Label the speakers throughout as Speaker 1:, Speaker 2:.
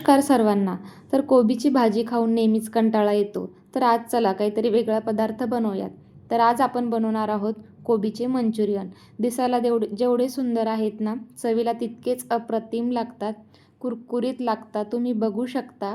Speaker 1: नमस्कार सर्वांना. तर कोबीची भाजी खाऊन नेहमीच कंटाळा येतो. तर आज चला काहीतरी वेगळा पदार्थ बनवूयात. तर आज आपण बनवणार आहोत कोबीचे मंचुरियन. दिसायला देवढे जेवढे सुंदर आहेत ना चवीला तितकेच अप्रतिम लागतात. कुरकुरीत लागतात. तुम्ही बघू शकता.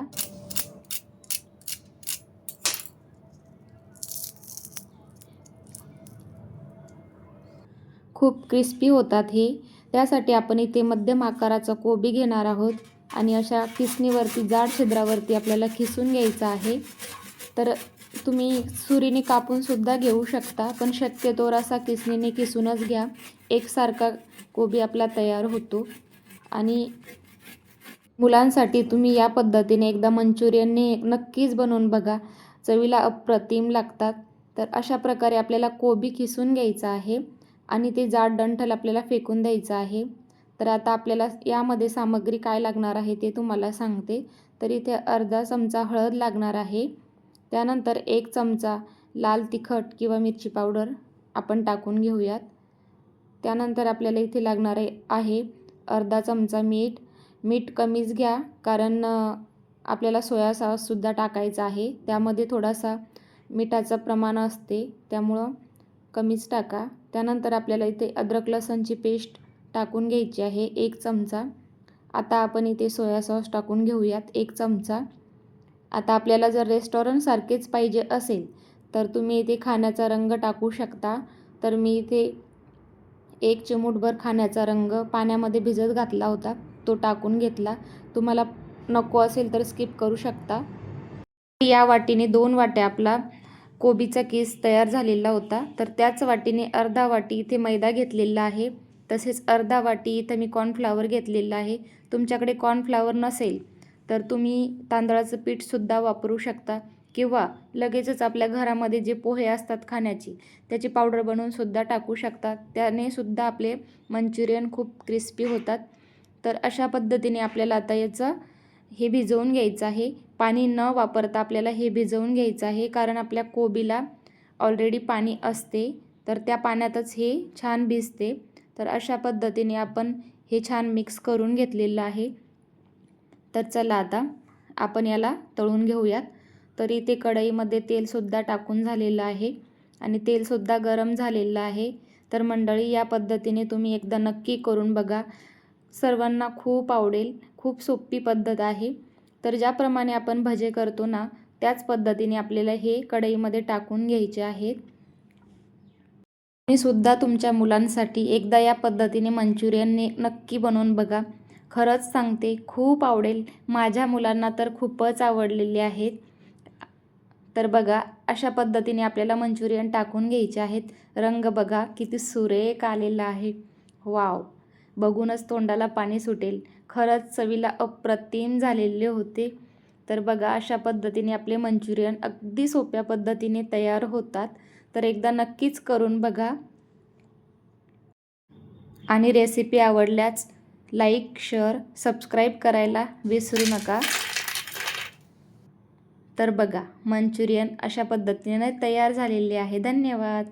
Speaker 1: खूप क्रिस्पी होतात हे. त्यासाठी आपण इथे मध्यम आकाराचा कोबी घेणार आहोत. आणि अशा किसणीवरती जाड छिद्रावरती आपल्याला खिसून घ्यायचं आहे. तर तुम्ही सुरीने कापूनसुद्धा घेऊ शकता पण शक्यतोवर असा किसणीने किसूनच घ्या. एकसारखा कोबी आपला तयार होतो. आणि मुलांसाठी तुम्ही या पद्धतीने एकदा मंचुरियनने नक्कीच बनवून बघा. चवीला अप्रतिम लागतात. तर अशा प्रकारे आपल्याला कोबी खिसून घ्यायचा आहे आणि ते जाड डंठल आपल्याला फेकून द्यायचं आहे. तर आता आपल्याला यामध्ये सामग्री काय लागणार आहे ते तुम्हाला सांगते. तर इथे अर्धा चमचा हळद लागणार आहे. त्यानंतर एक चमचा लाल तिखट किंवा मिरची पावडर आपण टाकून घेऊयात. त्यानंतर आपल्याला इथे लागणार आहे अर्धा चमचा मीठ. मीठ कमीच घ्या कारण आपल्याला सोया सॉससुद्धा टाकायचा आहे. त्यामध्ये थोडासा मिठाचं प्रमाण असते त्यामुळं कमीच टाका. त्यानंतर आपल्याला इथे अद्रक लसणची पेस्ट टाकून घ्यायची आहे एक चमचा. आता आपण इथे सोया सॉस टाकून घेऊयात एक चमचा. आता आपल्याला जर रेस्टॉरंटसारखेच पाहिजे असेल तर तुम्ही इथे खाण्याचा रंग टाकू शकता. तर मी इथे एक चिमूटभर खाण्याचा रंग पाण्यामध्ये भिजत घातला होता तो टाकून घेतला. तुम्हाला नको असेल तर स्किप करू शकता. या वाटीने दोन वाट्या आपला कोबीचा केस तयार झालेला होता. तर त्याच वाटीने अर्धा वाटी इथे मैदा घेतलेला आहे. तसेच अर्धा वाटी इथं मी कॉर्नफ्लावर घेतलेलं आहे. तुमच्याकडे कॉर्नफ्लावर नसेल तर तुम्ही तांदळाचं पीठसुद्धा वापरू शकता. किंवा लगेचच आपल्या घरामध्ये जे पोहे असतात खाण्याची त्याची पावडर बनवूनसुद्धा टाकू शकता. त्याने सुद्धा आपले मंचुरियन खूप क्रिस्पी होतात. तर अशा पद्धतीने आपल्याला आता याचं हे भिजवून घ्यायचं आहे. पाणी न वापरता आपल्याला हे भिजवून घ्यायचं आहे कारण आपल्या कोबीला ऑलरेडी पाणी असते. तर त्या पाण्यातच हे छान भिजते. तर अशा पद्धतीने आपण हे छान मिक्स करून घेतलेलं आहे. तर चला आता आपण याला तळून घेऊयात. तर इथे कढईमध्ये तेलसुद्धा टाकून झालेलं आहे आणि तेलसुद्धा गरम झालेलं आहे. तर मंडळी या पद्धतीने तुम्ही एकदा नक्की करून बघा. सर्वांना खूप आवडेल खूप सोपी पद्धत आहे. तर ज्याप्रमाणे आपण भजे करतो ना त्याच पद्धतीने आपल्याला हे कढईमध्ये टाकून घ्यायचे आहेत. मी सुद्धा तुमच्या मुलांसाठी एकदा या पद्धतीने मंचुरियनने नक्की बनवून बघा. खरंच सांगते खूप आवडेल. माझ्या मुलांना तर खूपच आवडलेले आहेत. तर बघा अशा पद्धतीने आपल्याला मंचुरियन टाकून घ्यायचे आहेत. रंग बघा किती सुरेख आलेला आहे. वाव! बघूनच तोंडाला पाणी सुटेल. खरंच चवीला अप्रतिम झालेले होते. तर बघा अशा पद्धतीने आपले मंचुरियन अगदी सोप्या पद्धतीने तयार होतात. तर एकदा नक्कीच करून बघा. आणि रेसिपी आवडल्यास लाईक शेअर सबस्क्राईब करायला विसरू नका. तर बघा मंचुरियन अशा पद्धतीने तयार झालेले आहे. धन्यवाद.